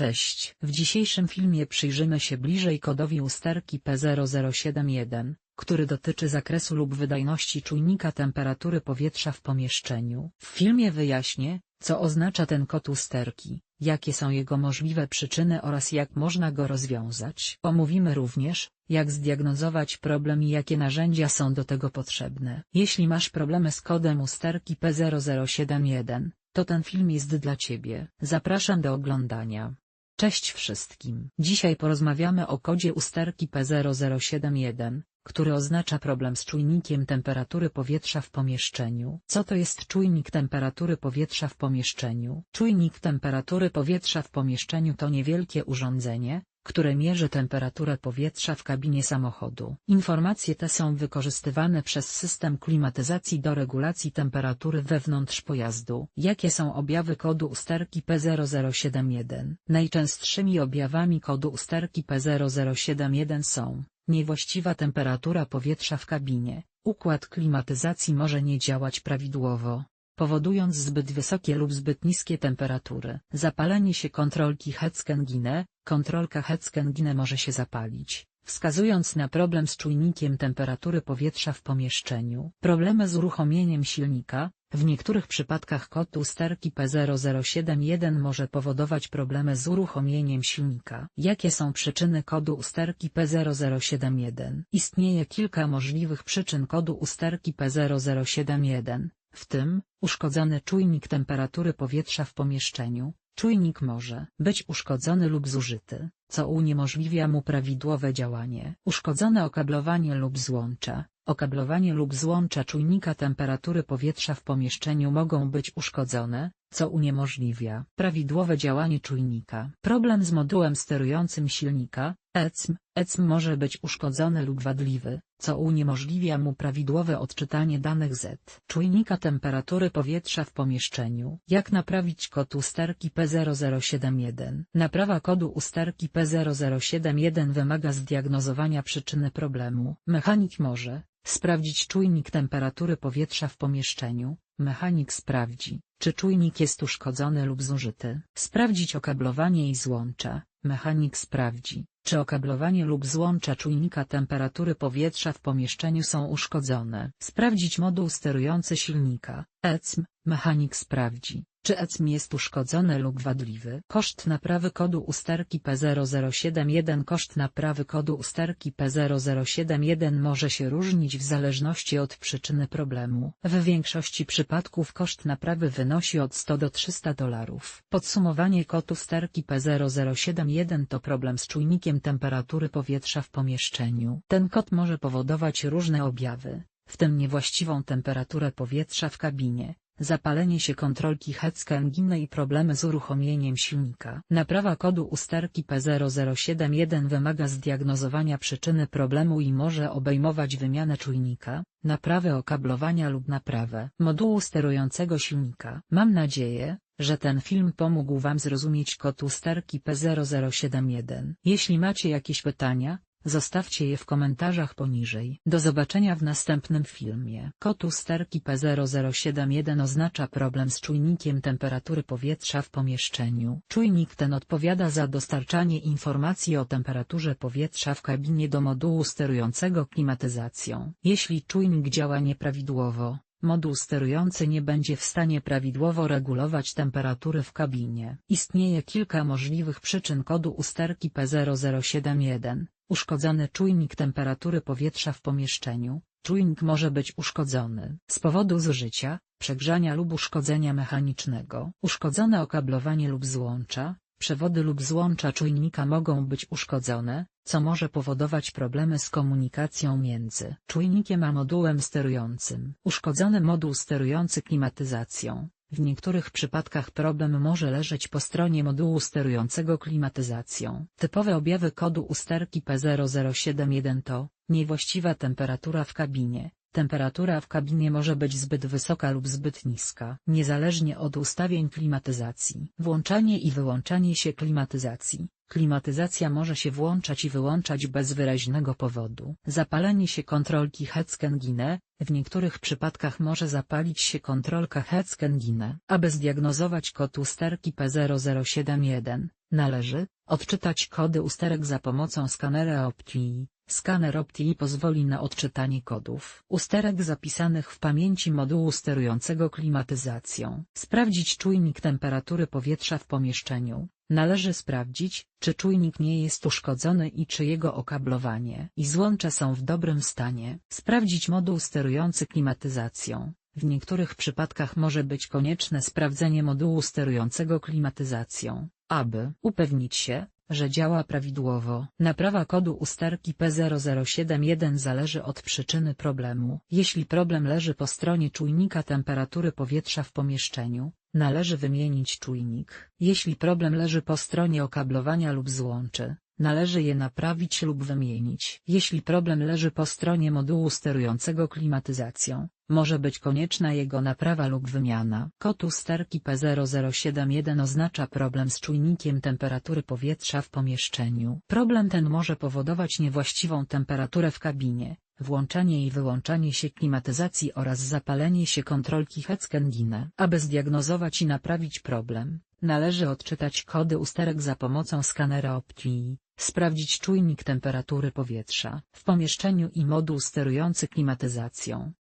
Cześć. W dzisiejszym filmie przyjrzymy się bliżej kodowi usterki P0071, który dotyczy zakresu lub wydajności czujnika temperatury powietrza w pomieszczeniu. W filmie wyjaśnię, co oznacza ten kod usterki, jakie są jego możliwe przyczyny oraz jak można go rozwiązać. Omówimy również, jak zdiagnozować problem i jakie narzędzia są do tego potrzebne. Jeśli masz problemy z kodem usterki P0071, to ten film jest dla Ciebie. Zapraszam do oglądania. Cześć wszystkim. Dzisiaj porozmawiamy o kodzie usterki P0071, który oznacza problem z czujnikiem temperatury powietrza w pomieszczeniu. Co to jest czujnik temperatury powietrza w pomieszczeniu? Czujnik temperatury powietrza w pomieszczeniu to niewielkie urządzenie, które mierzy temperaturę powietrza w kabinie samochodu. Informacje te są wykorzystywane przez system klimatyzacji do regulacji temperatury wewnątrz pojazdu. Jakie są objawy kodu usterki P0071? Najczęstszymi objawami kodu usterki P0071 są niewłaściwa temperatura powietrza w kabinie, układ klimatyzacji może nie działać prawidłowo, powodując zbyt wysokie lub zbyt niskie temperatury. Zapalenie się kontrolki Hetzkengine, kontrolka Hetzkengine może się zapalić, wskazując na problem z czujnikiem temperatury powietrza w pomieszczeniu. Problemy z uruchomieniem silnika, w niektórych przypadkach kod usterki P0071 może powodować problemy z uruchomieniem silnika. Jakie są przyczyny kodu usterki P0071? Istnieje kilka możliwych przyczyn kodu usterki P0071, w tym, uszkodzony czujnik temperatury powietrza w pomieszczeniu, czujnik może być uszkodzony lub zużyty, co uniemożliwia mu prawidłowe działanie. Uszkodzone okablowanie lub złącza, okablowanie lub złącza czujnika temperatury powietrza w pomieszczeniu mogą być uszkodzone, co uniemożliwia prawidłowe działanie czujnika. Problem z modułem sterującym silnika, ECM, ECM może być uszkodzony lub wadliwy, co uniemożliwia mu prawidłowe odczytanie danych Z. Czujnika temperatury powietrza w pomieszczeniu. Jak naprawić kod usterki P0071? Naprawa kodu usterki P0071 wymaga zdiagnozowania przyczyny problemu. Mechanik może sprawdzić czujnik temperatury powietrza w pomieszczeniu, mechanik sprawdzi, czy czujnik jest uszkodzony lub zużyty. Sprawdzić okablowanie i złącza, mechanik sprawdzi, czy okablowanie lub złącza czujnika temperatury powietrza w pomieszczeniu są uszkodzone. Sprawdzić moduł sterujący silnika, ECM, mechanik sprawdzi, czy ECM jest uszkodzony lub wadliwy. Koszt naprawy kodu usterki P0071 Koszt naprawy kodu usterki P0071 może się różnić w zależności od przyczyny problemu. W większości przypadków koszt naprawy wynosi od 100 do 300 dolarów. Podsumowanie kodu usterki P0071 to problem z czujnikiem temperatury powietrza w pomieszczeniu. Ten kod może powodować różne objawy, w tym niewłaściwą temperaturę powietrza w kabinie, zapalenie się kontrolki Hetzkengine i problemy z uruchomieniem silnika. Naprawa kodu usterki P0071 wymaga zdiagnozowania przyczyny problemu i może obejmować wymianę czujnika, naprawę okablowania lub naprawę modułu sterującego silnika. Mam nadzieję, że ten film pomógł Wam zrozumieć kod usterki P0071. Jeśli macie jakieś pytania, Zostawcie je w komentarzach poniżej. Do zobaczenia w następnym filmie. Kod usterki P0071 oznacza problem z czujnikiem temperatury powietrza w pomieszczeniu. Czujnik ten odpowiada za dostarczanie informacji o temperaturze powietrza w kabinie do modułu sterującego klimatyzacją. Jeśli czujnik działa nieprawidłowo, moduł sterujący nie będzie w stanie prawidłowo regulować temperatury w kabinie. Istnieje kilka możliwych przyczyn kodu usterki P0071. Uszkodzony czujnik temperatury powietrza w pomieszczeniu. Czujnik może być uszkodzony z powodu zużycia, przegrzania lub uszkodzenia mechanicznego. Uszkodzone okablowanie lub złącza, przewody lub złącza czujnika mogą być uszkodzone, co może powodować problemy z komunikacją między czujnikiem a modułem sterującym. Uszkodzony moduł sterujący klimatyzacją, w niektórych przypadkach problem może leżeć po stronie modułu sterującego klimatyzacją. Typowe objawy kodu usterki P0071 to niewłaściwa temperatura w kabinie. Temperatura w kabinie może być zbyt wysoka lub zbyt niska, niezależnie od ustawień klimatyzacji. Włączanie i wyłączanie się klimatyzacji. Klimatyzacja może się włączać i wyłączać bez wyraźnego powodu. Zapalenie się kontrolki Hetzkengine, w niektórych przypadkach może zapalić się kontrolka Hetzkengine. Aby zdiagnozować kod usterki P0071, Należy odczytać kody usterek za pomocą skanera Optii. Skaner Optii pozwoli na odczytanie kodów usterek zapisanych w pamięci modułu sterującego klimatyzacją. Sprawdzić czujnik temperatury powietrza w pomieszczeniu. Należy sprawdzić, czy czujnik nie jest uszkodzony i czy jego okablowanie i złącza są w dobrym stanie. Sprawdzić moduł sterujący klimatyzacją. W niektórych przypadkach może być konieczne sprawdzenie modułu sterującego klimatyzacją, aby upewnić się, że działa prawidłowo. Naprawa kodu usterki P0071 zależy od przyczyny problemu. Jeśli problem leży po stronie czujnika temperatury powietrza w pomieszczeniu, należy wymienić czujnik. Jeśli problem leży po stronie okablowania lub złączy, należy je naprawić lub wymienić. Jeśli problem leży po stronie modułu sterującego klimatyzacją, może być konieczna jego naprawa lub wymiana. Kod usterki P0071 oznacza problem z czujnikiem temperatury powietrza w pomieszczeniu. Problem ten może powodować niewłaściwą temperaturę w kabinie, włączanie i wyłączanie się klimatyzacji oraz zapalenie się kontrolki Hetzkendine. Aby zdiagnozować i naprawić problem, należy odczytać kody usterek za pomocą skanera Optii, sprawdzić czujnik temperatury powietrza w pomieszczeniu i moduł sterujący klimatyzacją.